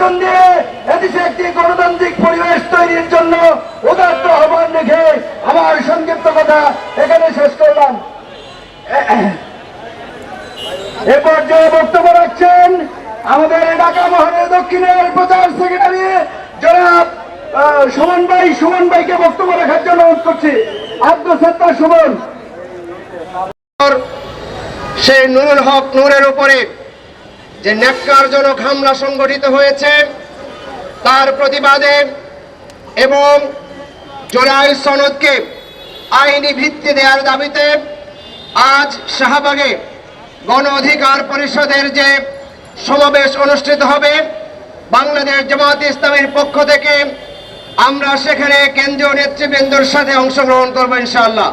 নির্বাচন দিয়ে এদেশে একটি গণতান্ত্রিক পরিবেশ তৈরির জন্য উদার্ত আহ্বান রেখে আমার সংক্ষিপ্ত কথা এখানে শেষ করলাম। এ পর্যায়ে বক্তব্য রাখছেন আমাদের ঢাকা মহানগর দক্ষিণের প্রচার সেক্রেটারি জনাব সুমন ভাই। সুমন ভাইকে বক্তব্য রাখার জন্য অনুরোধ করছি। আব্দুল সত্তার সুমন। সেই নুরুল হক নূরের উপরে যে ন্যাক্কারজনক হামলা সংগঠিত হয়েছে, তার প্রতিবাদে এবং জুলাই সনদকে আইনি ভিত্তি দেওয়ার দাবিতে আজ শাহবাগে গণ অধিকার পরিষদের যে সমাবেশ অনুষ্ঠিত হবে, বাংলাদেশ জামাত ইসলামের পক্ষ থেকে আমরা সেখানে কেন্দ্রীয় নেতৃবৃন্দর সাথে অংশগ্রহণ করব ইনশাআল্লাহ।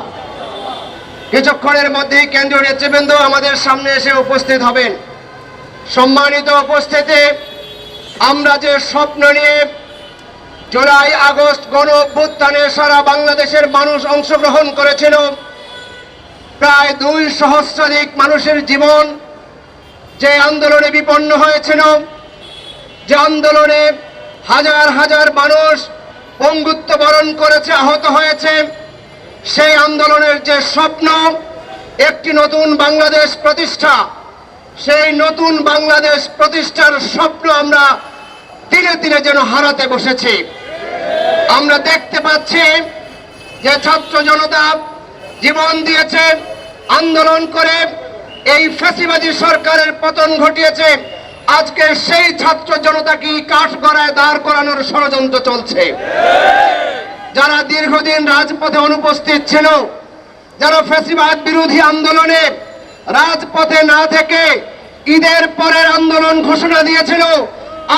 কিছুক্ষণের মধ্যেই কেন্দ্রীয় নেতৃবৃন্দ আমাদের সামনে এসে উপস্থিত হবেন। সম্মানিত উপস্থিতি, আমরা যে স্বপ্ন নিয়ে জুলাই আগস্ট গণ অভ্যুত্থানে সারা বাংলাদেশের মানুষ অংশগ্রহণ করেছিল, প্রায় দুই সহস্রাধিক মানুষের জীবন যে আন্দোলনে বিপন্ন হয়েছিল, যে আন্দোলনে হাজার হাজার মানুষ পঙ্গুত্ব বরণ করেছে, আহত হয়েছে, সেই আন্দোলনের যে স্বপ্ন, একটি নতুন বাংলাদেশ প্রতিষ্ঠা। সেই নতুন বাংলাদেশ প্রতিষ্ঠার স্বপ্ন আমরা ধীরে ধীরে যেন হারাতে বসেছি। আমরা দেখতে পাচ্ছি যে ছাত্র জনতা জীবন দিয়েছে, আন্দোলন করে, এই ফ্যাসিবাদী সরকারের পতন ঘটিয়েছে। আজকে সেই ছাত্র জনতা কি কাঠ গড়ায় দাঁড় করানোর ষড়যন্ত্র চলছে? যারা দীর্ঘদিন রাজপথে অনুপস্থিত ছিল, যারা ফ্যাসিবাদ বিরোধী আন্দোলনে রাজপথে না থেকে ঈদের পরের আন্দোলন ঘোষণা দিয়েছিল।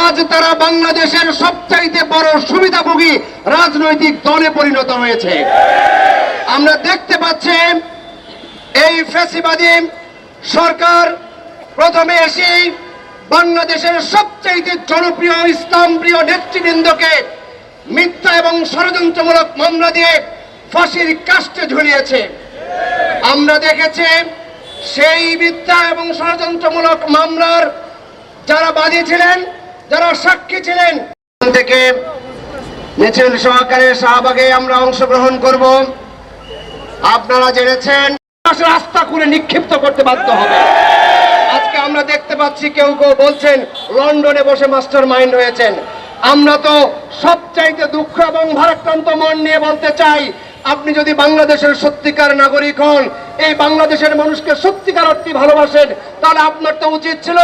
আজ তারা বাংলাদেশের সবচাইতে বড় সুবিধাভোগী রাজনৈতিক দলে পরিণত হয়েছে। আমরা দেখতে পাচ্ছি এই ফ্যাসিবাদী সরকার প্রথমে এসেই বাংলাদেশের সবচাইতে জনপ্রিয় ইসলাম প্রিয় নেতৃবৃন্দকে মিথ্যা এবং ষড়যন্ত্রমূলক মামলা দিয়ে ফাঁসির কাষ্টে ঝুলিয়েছে। আমরা দেখেছি সেই মিথ্যা এবং ষড়যন্ত্রমূলক মামলার যারা বাদী ছিলেন, যারা সাক্ষী ছিলেন থেকে মিছিল সহকারে শাহবাগে আমরা অংশগ্রহণ করব। আপনারা জেনেছেন রাস্তা করে নিক্ষিপ্ত করতে বাধ্য হবে। আজকে আমরা দেখতে পাচ্ছি কেউ কেউ বলছেন, লন্ডনে বসে মাস্টার মাইন্ড হয়েছেন। আমরা তো সবচাইতে দুঃখ এবং ভারাক্রান্ত মন নিয়ে বলতে চাই, আপনি যদি বাংলাদেশের সত্যিকার নাগরিক হন এই বাংলাদেশের মানুষকে সত্যিকার অর্থে ভালোবাসেন, তাহলে আপনার তো উচিত ছিল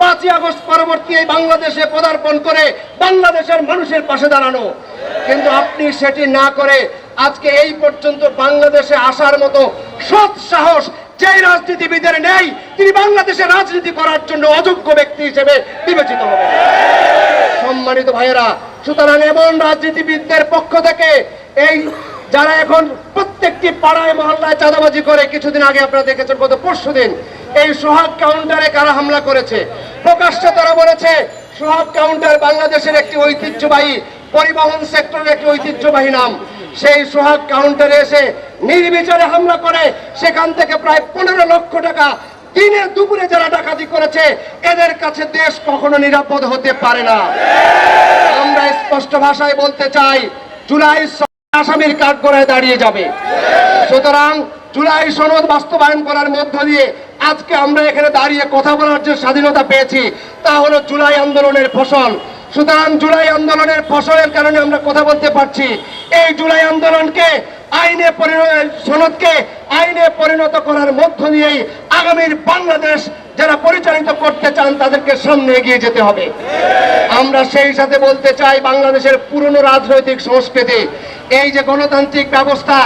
পাঁচই আগস্ট পরবর্তী এই বাংলাদেশে পদার্পণ করে বাংলাদেশের মানুষের পাশে দাঁড়ানো। কিন্তু আপনি সেটি না করে আজকে এই পর্যন্ত বাংলাদেশে আসার মতো সৎ সাহস যে রাজনীতিবিদের নেই, তিনি বাংলাদেশে রাজনীতি করার জন্য অযোগ্য ব্যক্তি হিসেবে বিবেচিত হবে সম্মানিত ভাইয়েরা, সুতরাং এমন রাজনীতিবিদদের পক্ষ থেকে এই যারা এখন প্রত্যেকটি পাড়ায়, মহল্লায় চাঁদাবাজি করে, কিছুদিন আগে আপনারা দেখেছেন গত পরশু দিন, এই সোহাগ কাউন্টারে কারা হামলা করেছে? প্রকাশ্যে তারা বলেছে, সোহাগ কাউন্টার বাংলাদেশের একটি ঐতিহ্যবাহী পরিবহন সেক্টরের একটি ঐতিহ্যবাহী নাম। সেই সোহাগ কাউন্টারে এসে নির্বিচারে হামলা করে, সেখান থেকে প্রায় পনেরো লক্ষ টাকা দিনে দুপুরে যারা ডাকাতি করেছে, এদের কাছে দেশ কখনো নিরাপদ হতে পারে না। আমরা স্পষ্ট ভাষায় বলতে চাই, জুলাই আসামির কাঠ গড়ায় দাঁড়িয়ে যাবে। সুতরাং জুলাই সনদ বাস্তবায়ন করার মধ্য দিয়ে আজকে আমরা এখানে দাঁড়িয়ে কথা বলার যে স্বাধীনতা পেয়েছি, তা হলো জুলাই আন্দোলনের ফসল। সুতরাং জুলাই আন্দোলনের ফসলের কারণে আমরা কথা বলতে পারছি। এই জুলাই আন্দোলনকে আইনে পরিণত, সনদকে আইনে পরিণত করার মধ্য দিয়েই আগামীর বাংলাদেশ যারা পরিচালিত করতে চান তাদেরকে সামনে এগিয়ে যেতে হবে। আমরা সেই সাথে বলতে চাই বাংলাদেশের পুরনো রাজনৈতিক সংস্কৃতি, এই যে গণতান্ত্রিক ব্যবস্থা,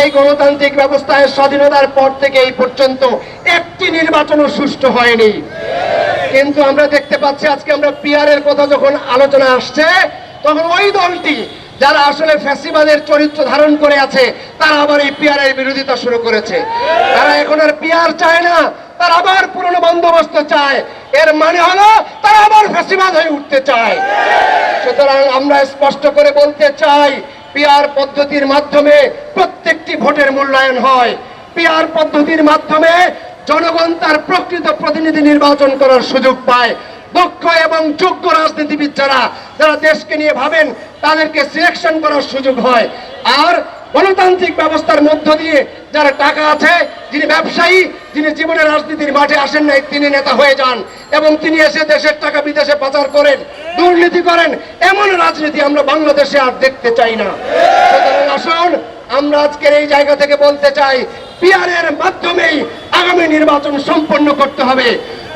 এই গণতান্ত্রিক ব্যবস্থায় স্বাধীনতার পর থেকে এই পর্যন্ত একটি নির্বাচনও সুষ্ঠু হয়নি। কিন্তু আমরা দেখতে পাচ্ছি আজকে আমরা পিয়ারের কথা যখন আলোচনা আসছে, তখন ওই দলটি যারা আসলে ফ্যাসিবাদের চরিত্র ধারণ করে আছে, তারা আবার এই পিয়ারের বিরোধিতা শুরু করেছে। তারা এখন আর পিয়ার চায় না তারা আবার পুরনো বন্দোবস্ত চায়। এর মানে হলো তারা আবার ফ্যাসিবাদ হয়ে উঠতে চায়। সুতরাং আমরা স্পষ্ট করে বলতে চাই পিয়ার পদ্ধতির মাধ্যমে প্রত্যেকটি ভোটের মূল্যায়ন হয়। পিয়ার পদ্ধতির মাধ্যমে জনগণ তার প্রকৃত প্রতিনিধি নির্বাচন করার সুযোগ পায়। দক্ষ এবং যোগ্য রাজনীতিবিদ যারা যারা দেশকে নিয়ে ভাবেন, তাদেরকে সিলেকশন করার সুযোগ হয়। আর গণতান্ত্রিক ব্যবস্থার মধ্য দিয়ে যারা টাকা আছে, যিনি ব্যবসায়ী, যিনি জীবনের রাজনীতির মাঠে আসেন নাই, তিনি নেতা হয়ে যান এবং তিনি এসে দেশের টাকা বিদেশে পাচার করেন, দুর্নীতি করেন, এমন রাজনীতি আমরা বাংলাদেশে আর দেখতে চাই না। আসুন, আমরা আজকের এই জায়গা থেকে বলতে চাই পিয়ারের মাধ্যমেই আগামী নির্বাচন সম্পন্ন করতে হবে।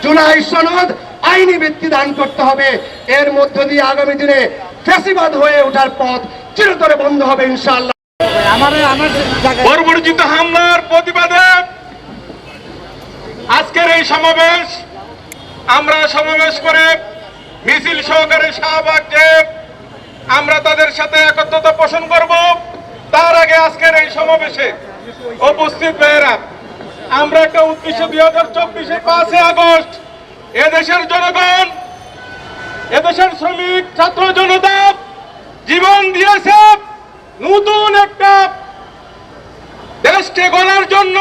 জুলাই সনদ আইনি ভিত্তি দান করতে হবে। এর মধ্য দিয়ে আগামী দিনে ফ্যাসিবাদ হয়ে ওঠার পথ চিরতরে বন্ধ হবে, ইনশাআল্লাহ। বর্বরচিত হামলার প্রতিবাদে আজকের এই সমাবেশ, আমরা সমাবেশ করে মিছিল সহকারে শাহবাগ যে আমরা তাদের সাথে একত্রতা পোষণ করব, তার আগে আজকের এই সমাবেশে উপস্থিত ভাইয়েরা, আমরা একটা উদ্দেশ্য দুই হাজার চব্বিশে পাঁচই আগস্ট, এদেশের জনগণ, এদেশের শ্রমিক, ছাত্র জনতা, জীবন দিয়েছে। নতুন একটা দেশকে গড়ার জন্য,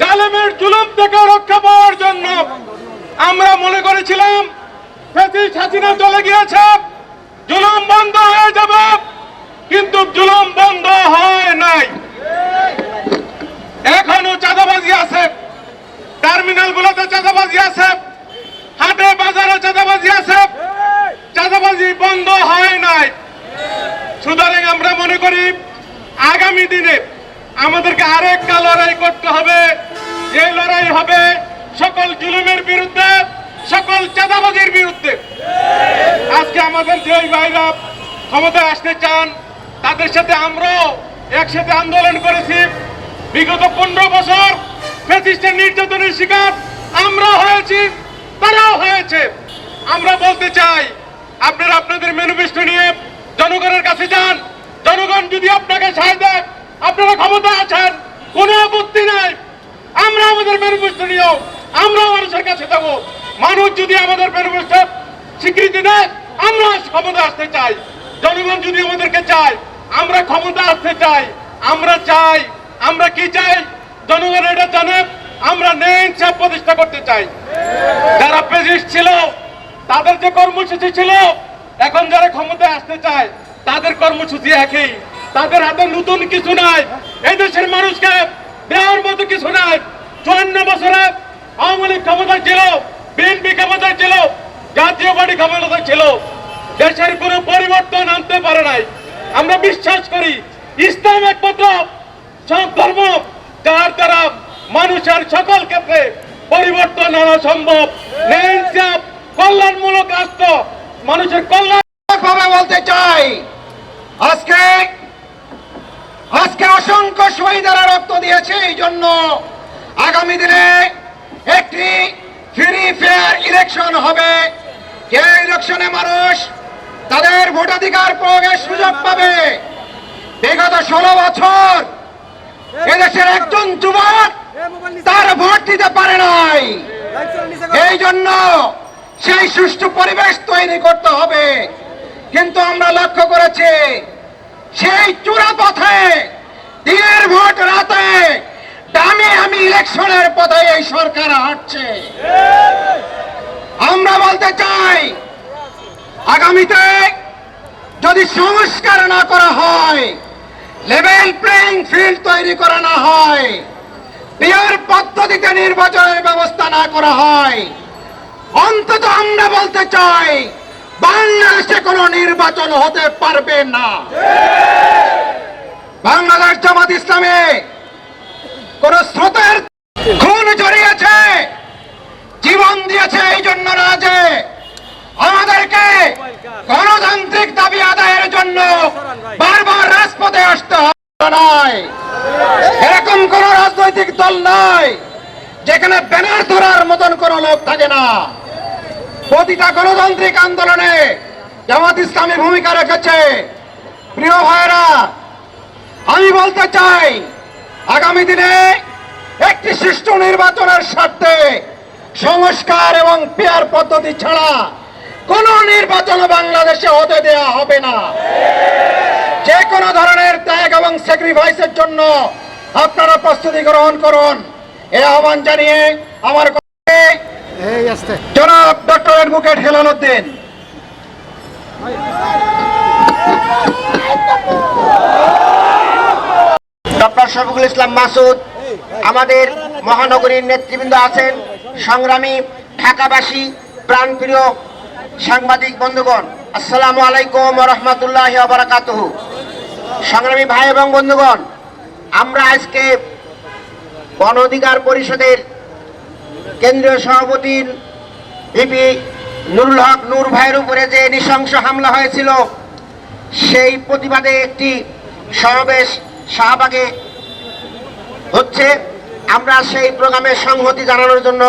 জালেমের জুলুম থেকে রক্ষা পাওয়ার জন্য আমরা মনে করেছিলাম চলে গিয়েছে, জুলুম বন্ধ হয়ে যাবে, কিন্তু জুলুম বন্ধ হয় নাই। এখনও চাঁদাবাজি আছে টার্মিনাল গুলোতে চাঁদাবাজি আছে, হাটে বাজারে চাঁদাবাজি আছে, চাঁদাবাজি বন্ধ হয় নাই। সুতরাং আমরা মনে করি আগামী দিনে আমাদেরকে আরেকটা লড়াই করতে হবে। যে লড়াই হবে সকল জুলুমের বিরুদ্ধে, সকল চাঁদাবাজির বিরুদ্ধে। আজকে আমাদের যে ভাইরা ক্ষমতায় আসতে চান, তাদের সাথে আমরাও একসাথে আন্দোলন করেছি। বিগত পনেরো বছর ফ্যাসিস্টের নির্যাতনের শিকার আমরা হয়েছি, তারাও হয়েছে। আমরা বলতে চাই, আপনারা আপনাদের ম্যানিফেস্টো নিয়ে জনগণের কাছে যান। জনগণ যদি আপনাকে সায় দেয়, আপনারা ক্ষমতা আছেন, কোনো আপত্তি নাই। আমরা আমাদের ম্যানিফেস্টো নিয়েও আমরা মানুষের কাছে যাব মানুষ যদি আমাদের ম্যানিফেস্টো স্বীকৃতি দেয়, আমরা ক্ষমতা আসতে চাই। জনগণ যদি আমাদেরকে চায়, আমরা ক্ষমতা আসতে চাই। আমরা চাই, আমরা কি চাই? জনগণ এটা জানে, আমরা প্রতিষ্ঠা করতে চাই। যারা প্রেসিডেন্ট ছিল, তাদের যে কর্মসূচি ছিল এখন যারা ক্ষমতায় আসতে চায়, তাদের কর্মসূচি একই। তাদের হাতে নতুন কিছু নাই। এই দেশের মানুষকে দেওয়ার মতো কিছু নাই। চুয়ান্ন বছরে আওয়ামী লীগ ক্ষমতায় ছিল, বিএনপি ক্ষমতায় ছিল, জাতীয় পার্টি ক্ষমতা ছিল। দেশের কোনো পরিবর্তন আনতে পারে নাই। আমরা বিশ্বাস করি, ইসলাম একমাত্র সব ধর্ম, যার দ্বারা মানুষের সকল ক্ষেত্রে পরিবর্তন আনা সম্ভব। কল্যাণমূলক রাষ্ট্র মানুষের কল্যাণ বলতে চাই। আজকে আজকে অসংখ্য শহীদেরা রক্ত দিয়েছে, এই জন্য আগামী দিনে একটি ফ্রি ফেয়ার ইলেকশন হবে। যে ইলেকশনে মানুষ তাদের ভোটাধিকার প্রয়োগের সুযোগ পাবে। বিগত ষোলো বছর এদেশের একজন যুবক তার ভোট দিতে পারে নাই। এই জন্য সেই সুষ্ঠু পরিবেশ তৈরি করতে হবে। কিন্তু আমরা লক্ষ্য করেছি, সেই চূড়া পথে দিনের ভোট রাতে দামি আমি ইলেকশনের পথে এই সরকার হাঁটছে। আমরা বলতে চাই, আগামীতে যদি সংস্কার না করা হয় লেভেল প্লেইং ফিল্ড তৈরি করা না হয় পিয়ার পদ্ধতিতে নির্বাচনের ব্যবস্থা না করা হয় অন্তত আমরা বলতে চাই, বাংলাদেশে কোনো নির্বাচন হতে পারবে না। বাংলাদেশ জামাত ইসলামে কোন স্রোতের খুন জড়িয়েছে, জীবন দিয়েছে এই জন্য না যে আমাদেরকে গণতান্ত্রিক দাবি আদায়ের জন্য বারবার রাজপথে আসতে হবে নয়। এরকম কোন রাজনৈতিক দল নয় যেখানে ব্যানার ধরার মতন কোন লোক থাকে না। প্রতিটা গণতান্ত্রিক আন্দোলনে জামাত ইসলামী ভূমিকা রেখেছে। প্রিয় ভাইয়েরা, আমি বলতে চাই, আগামী দিনে একটি সুষ্ঠু নির্বাচনের স্বার্থে সংস্কার এবং পেয়ার পদ্ধতি ছাড়া কোন নির্বাচন বাংলাদেশে হতে দেয়া হবে না। যে কোনো ধরনের ত্যাগ এবং স্যাক্রিফাইসের জন্য আপনারা প্রস্তুতি গ্রহণ করুন। এ আহ্বান জানিয়ে আমার জনাব doctor advocate doctor Shafiqul Islam Masud, আমাদের মহানগরীর নেতৃবৃন্দ আছেন, সংগ্রামী ঢাকাবাসী, প্রাণপ্রিয় সাংবাদিক বন্ধুগণ, আসসালামু আলাইকুম রহমতুল্লাহ বারাকাত সংগ্রামী ভাই এবং বন্ধুগণ, আমরা আজকে গণ অধিকার পরিষদের কেন্দ্রীয় সভাপতি ভিপি নুরুল হক নূর ভাইয়ের উপরে যে নৃশংস হামলা হয়েছিল, সেই প্রতিবাদে একটি সমাবেশ শাহবাগে হচ্ছে। আমরা সেই প্রোগ্রামে সংহতি জানানোর জন্য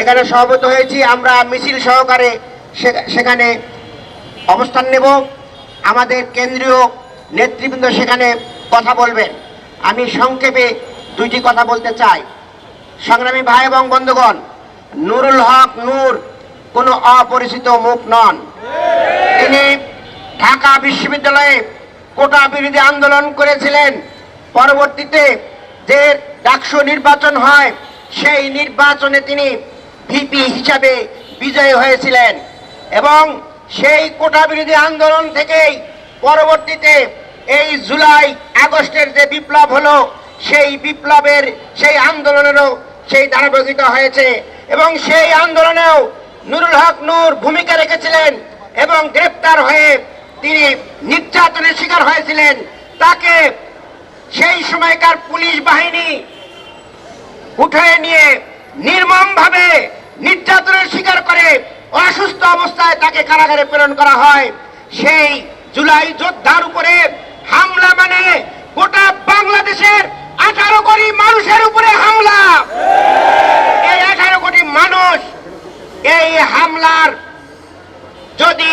এখানে সভাপত হয়েছি। আমরা মিছিল সহকারে সেখানে অবস্থান নেব। আমাদের কেন্দ্রীয় নেতৃবৃন্দ সেখানে কথা বলবেন। আমি সংক্ষেপে দুইটি কথা বলতে চাই। সংগ্রামী ভাই এবং বন্ধুগণ, নুরুল হক নূর কোনো অপরিচিত মুখ নন। তিনি ঢাকা বিশ্ববিদ্যালয়ে কোটা বিরোধী আন্দোলন করেছিলেন। পরবর্তীতে যে ডাকসু নির্বাচন হয়, সেই নির্বাচনে তিনি ভিপি হিসাবে বিজয়ী হয়েছিলেন এবং সেই কোটা বিরোধী আন্দোলন থেকেই পরবর্তীতে এই জুলাই আগস্টের যে বিপ্লব হলো সেই বিপ্লবের, সেই আন্দোলনেরও সেই ধারাবাহিকতা হয়েছে। এবং সেই আন্দোলনেও নুরুল হক নূর ভূমিকা রেখেছিলেন এবং গ্রেপ্তার হয়ে তিনি নির্যাতনের শিকার হয়েছিলেন। তাকে সেই সময়কার পুলিশ বাহিনী উঠে নিয়ে নির্মম ভাবে নির্যাতনের শিকার করে অসুস্থ অবস্থায় তাকে কারাগারে প্রেরণ করা হয়। সেই জুলাই যোদ্ধার উপরে হামলা মানে গোটা বাংলাদেশের আঠারো কোটি মানুষের উপরে হামলা। এই আঠারো কোটি মানুষ এই হামলার যদি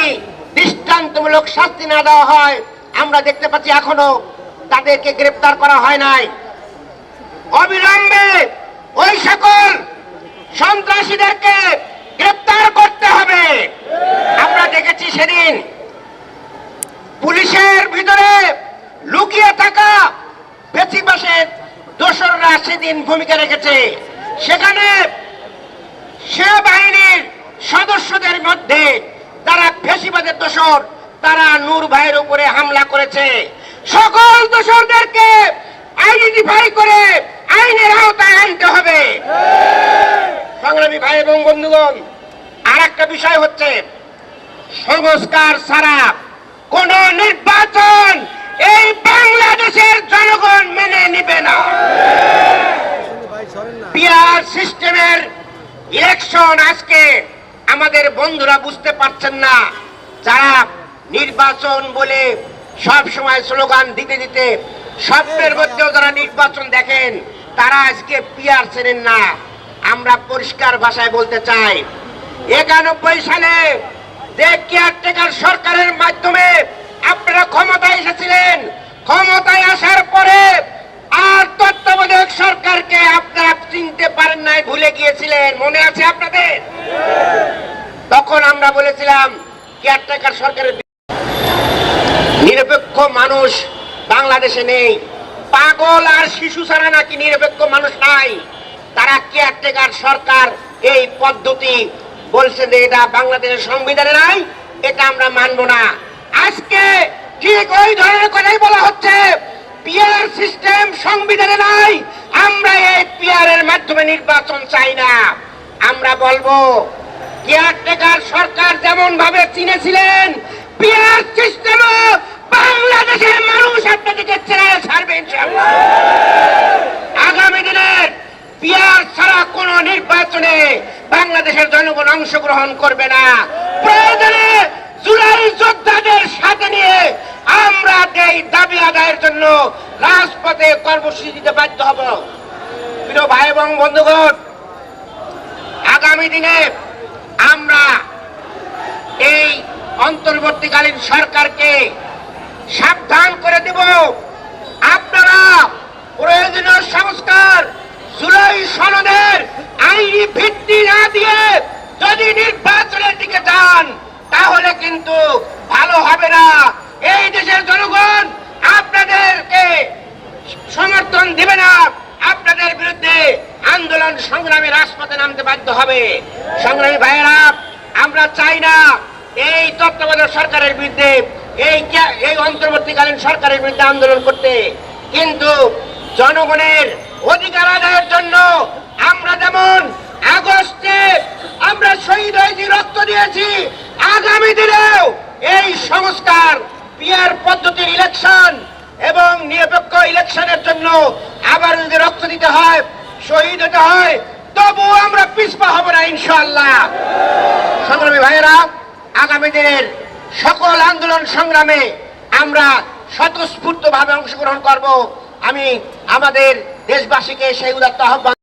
দৃষ্টান্তমূলক শাস্তি না দেওয়া হয়, আমরা দেখতে পাচ্ছি এখনও তাদেরকে গ্রেপ্তার করা হয় নাই। অবিলম্বে ওই সকল সন্ত্রাসীদেরকে গ্রেপ্তার করতে হবে। আমরা দেখেছি সেদিন পুলিশের ভিতরে লুকিয়ে থাকা বেশিবাসের দোসররা সেদিন ভূমিকা রেখেছে। সেখানে সেনাবাহিনীর সদস্যদের মধ্যে তারা ফেসিবাদের দোসর, তারা নূর ভাইয়ের উপরে হামলা করেছে। সকল দোসরদেরকে আইডেন্টিফাই করে আইনের আওতায় আনতে হবে। সংগ্রামী ভাই এবং বন্ধুগণ আর একটা বিষয় হচ্ছে, সংস্কার ছাড়া কোন নির্বাচন এই বাংলাদেশের জনগণ মেনে নিবে না। পিআর সিস্টেমের ইলেকশন আজকে আমাদের বন্ধুরা বুঝতে পারছেন না। যারা নির্বাচন বলে সব সময় স্লোগান দিতে দিতে স্বপ্নের মধ্যেও যারা নির্বাচন দেখেন, তারা আজকে পিয়ার চেনেন না। আমরা পরিষ্কার ভাষায় বলতে চাই, একানব্বই সালে যে কেয়ারটেকার সরকারের মাধ্যমে আপনারা ক্ষমতায় এসেছিলেন। ক্ষমতায় আসার পরে আর তত্ত্বাবধায়ক সরকারকে আপনারা চিনতে পারেন নাই, ভুলে গিয়েছিলেন। মনে আছে আপনাদের? তখন আমরা বলেছিলাম কেয়ারটেকার সরকারের নিরপেক্ষ মানুষ বাংলাদেশে নেই। পাগল আর শিশু ছাড়া নাকি নিরপেক্ষ মানুষ নাই। তারা কেয়ারটেকার সরকার, এই পদ্ধতি বলছে যে এটা বাংলাদেশের সংবিধানে নাই, এটা আমরা মানব না। আজকে ঠিক ওই ধরনের কথাই বলা হচ্ছে। পিআর সিস্টেম সংবিধানে নাই। আমরা এই পিআর এর মাধ্যমে নির্বাচন চাই না। আমরা বলব কেয়ারটেকার সরকার যেমন ভাবে চিনেছিলেন পিআর সিস্টেম বাংলাদেশের মানুষ আপনাদেরকে ছেড়ে ছাড়বে আগামী দিনের পিয়ার ছাড়া কোন নির্বাচনে বাংলাদেশের জনগণ অংশগ্রহণ করবে না। প্রয়োজনে জুলাই সাথে নিয়ে আমরা এই দাবি আদায়ের জন্য রাজপথে কর্মসূচি দিতে বাধ্য হব। প্রিয় ভাই এবং বন্ধুগণ, আগামী দিনে আমরা এই অন্তর্বর্তীকালীন সরকারকে সাবধান করে দেব। আপনারা প্রয়োজনীয় সংস্কার, জুলাই সনদের আইনি ভিত্তি না দিয়ে যদি নির্বাচনের দিকে যান, তাহলে কিন্তু ভালো হবে না এই দেশের জনগণ আপনাদেরকে সমর্থন দিবে না আপনাদের বিরুদ্ধে আন্দোলন সংগ্রামে রাজপথে নামতে বাধ্য হবে। সংগ্রামী ভাইয়েরা, আমরা চাই না এই তত্ত্বাবধায়ক সরকারের বিরুদ্ধে, এই এই অন্তর্বর্তীকালীন সরকারের বিরুদ্ধে আন্দোলন করতে। কিন্তু জনগণের অধিকার আদায়ের জন্য আমরা যেমন আগস্টে আমরা শহীদ হয়েছি, রক্ত দিয়েছি, আগামী দিনেও এই সংস্কার, পিয়ার পদ্ধতির ইলেকশন এবং নিরপেক্ষ ইলেকশনের জন্য আবার যদি রক্ত দিতে হয়, শহীদ হতে হয় পিছপা হব না ইনশাল্লাহ সংগ্রামী ভাইয়েরা, আগামী দিনের সকল আন্দোলন সংগ্রামে আমরা স্বতঃস্ফূর্ত ভাবে অংশগ্রহণ করব। আমি আমাদের দেশবাসীকে সেই উদাত্ত আহ্বান